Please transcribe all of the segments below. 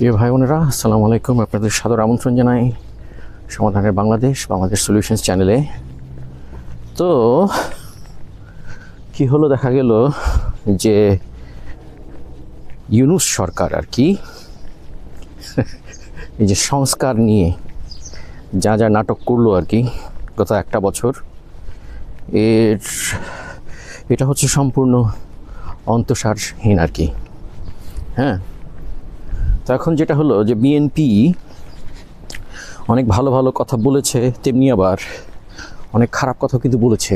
প্রিয় ভাই বোনেরা, আসসালামু আলাইকুম। আপনাদের সাদর আমন্ত্রণ জানাই সমাধানের বাংলাদেশ বাংলাদেশ সলিউশনস চ্যানেলে তো, কি হলো দেখা গেল যে ইউনুস সরকার আর কি, এই যে সংস্কার নিয়ে যা যা নাটক করল আর কি গত একটা বছর, এর, এটা হচ্ছে সম্পূর্ণ অন্তঃসারহীন আর কি। হ্যাঁ? তো এখন যেটা হলো যে বিএনপি অনেক ভালো ভালো কথা বলেছে, তেমনি আবার অনেক খারাপ কথা কিন্তু বলেছে,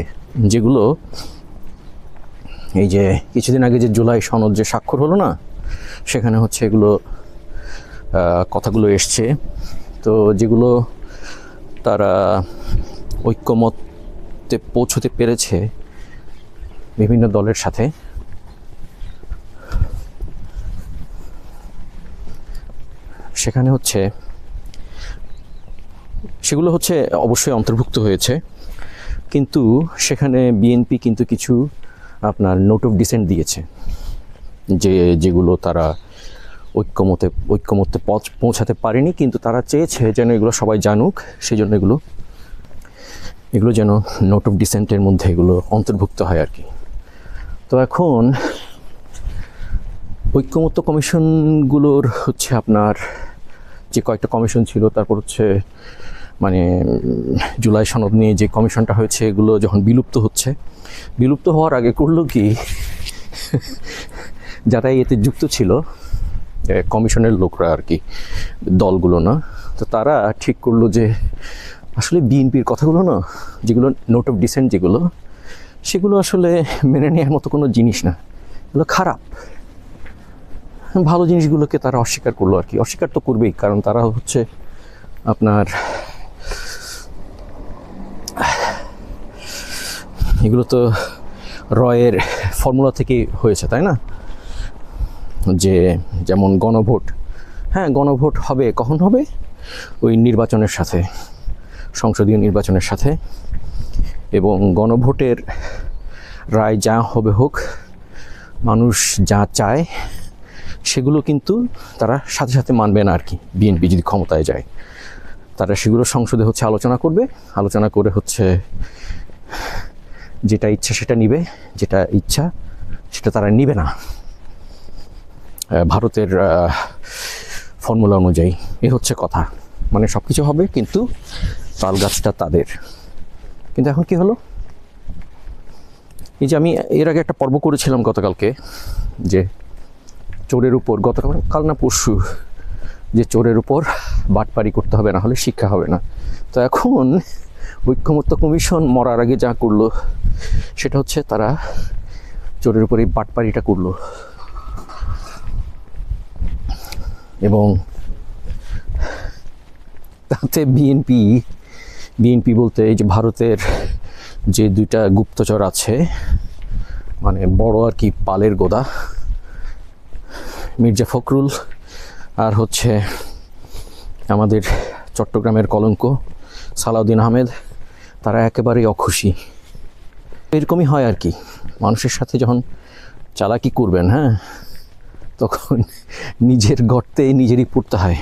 যেগুলো এই যে কিছুদিন আগে যে জুলাই সনদ যে স্বাক্ষর হলো না, সেখানে হচ্ছে এগুলো কথাগুলো এসছে। তো যেগুলো তারা ঐক্যমতে পৌঁছতে পেরেছে বিভিন্ন দলের সাথে। সেখানে হচ্ছে, সেগুলো হচ্ছে অবশ্যই অন্তর্ভুক্ত হয়েছে। কিন্তু সেখানে বিএনপি কিন্তু কিছু আপনার নোট অফ ডিসেন্ট দিয়েছে। যে, যেগুলো তারা ঐক্যমতে ঐক্যমতে পৌঁছ- পৌঁছাতে পারেনি, কিন্তু তারা চেয়েছে যেন এগুলো সবাই জানুক সেই জন্য এগুলো এগুলো যেন নোট অফ ডিসেন্টের মধ্যে এগুলো অন্তর্ভুক্ত হয় আর কি। তো এখন ঐক্যমত্য কমিশনগুলোর হচ্ছে আপনার যে কয়েকটা কমিশন ছিল, তারপর হচ্ছে মানে জুলাই সনদ নিয়ে যে কমিশনটা হয়েছে, এগুলো যখন বিলুপ্ত হচ্ছে, বিলুপ্ত হওয়ার আগে করল কি যারা এতে যুক্ত ছিল কমিশনের লোকরা আর কি, দলগুলো না, তো তারা ঠিক করল যে, আসলে বিএনপির কথাগুলো না, যেগুলো নোট অফ ডিসেন্ট যেগুলো, সেগুলো আসলে মেনে নেওয়ার মতো কোনো জিনিস না। এগুলো খারাপ। ভালো জিনিসগুলোকে তারা অস্বীকার করল আর কি। অস্বীকার তো করবেই, কারণ তারা হচ্ছে আপনার, এগুলো তো রয়ের ফর্মুলা থেকে হয়েছে, তাই না? যে যেমন গণভোট হ্যাঁ গণভোট হবে, কখন হবে? ওই নির্বাচনের সাথে, সংসদীয় নির্বাচনের সাথে। এবং গণভোটের রায় যা হবে হোক, মানুষ যা চায় সেগুলো কিন্তু তারা সাথে সাথে মানবে না আর কি, বিএনপি যদি ক্ষমতায় যায়। তারা সেগুলো সংসদে হচ্ছে আলোচনা করবে, আলোচনা করে হচ্ছে যেটা ইচ্ছা সেটা নিবে, যেটা ইচ্ছা সেটা তারা নিবে না। ভারতের ফর্মুলা অনুযায়ী এ হচ্ছে কথা। মানে সব কিছু হবে কিন্তু তাল গাছটা তাদের। কিন্তু এখন কি হলো? এই যে আমি এর আগে একটা পর্ব করেছিলাম গতকালকে, যে চোরের উপর, গতকাল, কাল না পরশু যে চোরের উপর বাটপারি করতে হবে, না হলে শিক্ষা হবে না। তো এখন ঐক্যমত্য কমিশন মরার আগে যা করল, সেটা হচ্ছে তারা চোরের উপর এই বাটপারিটা করল। এবং তাতে বিএনপি বিএনপি বলতে এই যে ভারতের যে দুইটা গুপ্তচর আছে মানে বড় আর কি পালের গোদা মির্জা ফখরুল, আর হচ্ছে আমাদের চট্টগ্রামের কলঙ্ক, সালাউদ্দিন আহমেদ, তারা একেবারেই অখুশি। এরকমই হয় আর কি। মানুষের সাথে যখন চালাকি করবেন হ্যাঁ তখন নিজের গর্তে নিজেরই পড়তে হয়।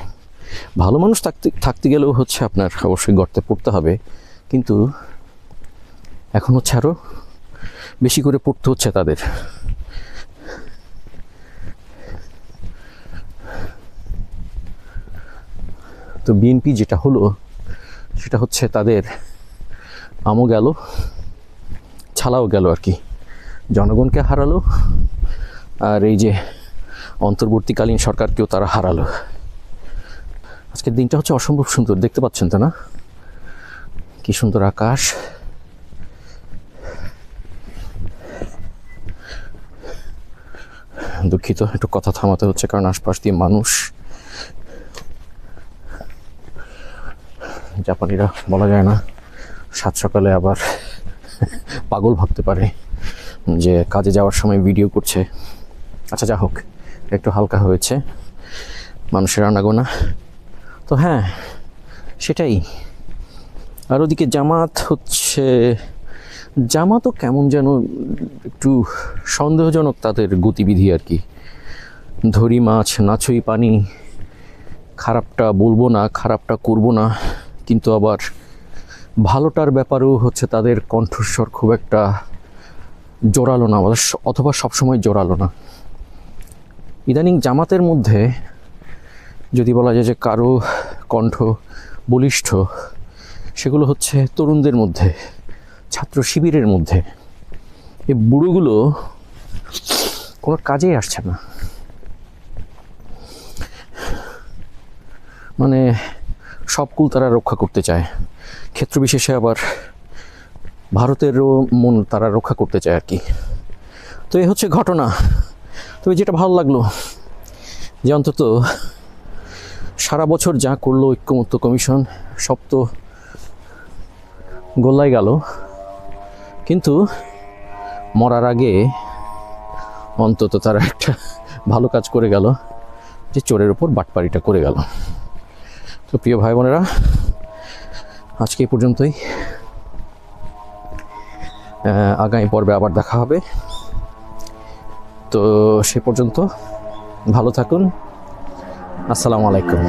ভালো মানুষ থাকতে থাকতে গেলেও হচ্ছে আপনার অবশ্যই গর্তে পড়তে হবে। কিন্তু এখন হচ্ছে আরও বেশি করে পড়তে হচ্ছে তাদের। তো বিএনপি যেটা হলো, সেটা হচ্ছে তাদের আমও গেল, ছালাও গেল আর কি। জনগণকে হারালো, আর এই যে অন্তর্বর্তীকালীন সরকারকেও তারা হারালো। আজকের দিনটা হচ্ছে অসম্ভব সুন্দর, দেখতে পাচ্ছেন তো না? কি সুন্দর আকাশ। দুঃখিত, একটু কথা থামাতে হচ্ছে, কারণ আশপাশ দিয়ে মানুষ জাপানিরা বলা যায় না। সাত সকালে আবার পাগল ভাবতে পারে যে কাজে যাওয়ার সময় ভিডিও করছে। আচ্ছা যা হোক, একটু হালকা হয়েছে, মানুষের আনাগোনা। তো হ্যাঁ সেটাই। আর ওদিকে জামাত হচ্ছে, জামাতও কেমন যেন একটু সন্দেহজনক তাদের গতিবিধি আর কি। ধরি মাছ নাছুই পানি, খারাপটা বলব না, খারাপটা করব না। কিন্তু আবার ভালোটার ব্যাপারেও হচ্ছে তাদের কণ্ঠস্বর খুব একটা জোরালো না অথবা সবসময় জোরালো না। ইদানিং জামাতের মধ্যে যদি বলা যায় যে কারও কণ্ঠ বলিষ্ঠ, সেগুলো হচ্ছে তরুণদের মধ্যে, ছাত্র শিবিরের মধ্যে। এই বুড়োগুলো কোনো কাজেই আসছে না। মানে সব কুল তারা রক্ষা করতে চায়। ক্ষেত্র বিশেষে আবার ভারতেরও মন তারা রক্ষা করতে চায় আর কি। তো এই হচ্ছে ঘটনা। তবে যেটা ভালো লাগল যে অন্তত সারা বছর যা করল ঐক্যমত্য কমিশন, সব তো গোল্লায় গেল। কিন্তু মরার আগে অন্তত তারা একটা ভালো কাজ করে গেল, যে চোরের ওপর বাটপাড়িটা করে গেল। তো প্রিয় ভাই বোনেরা, আজকে পর্যন্তই। আগামী পর্বে আবার দেখা হবে। তো সে পর্যন্ত ভালো থাকুন। আসসালামু আলাইকুম।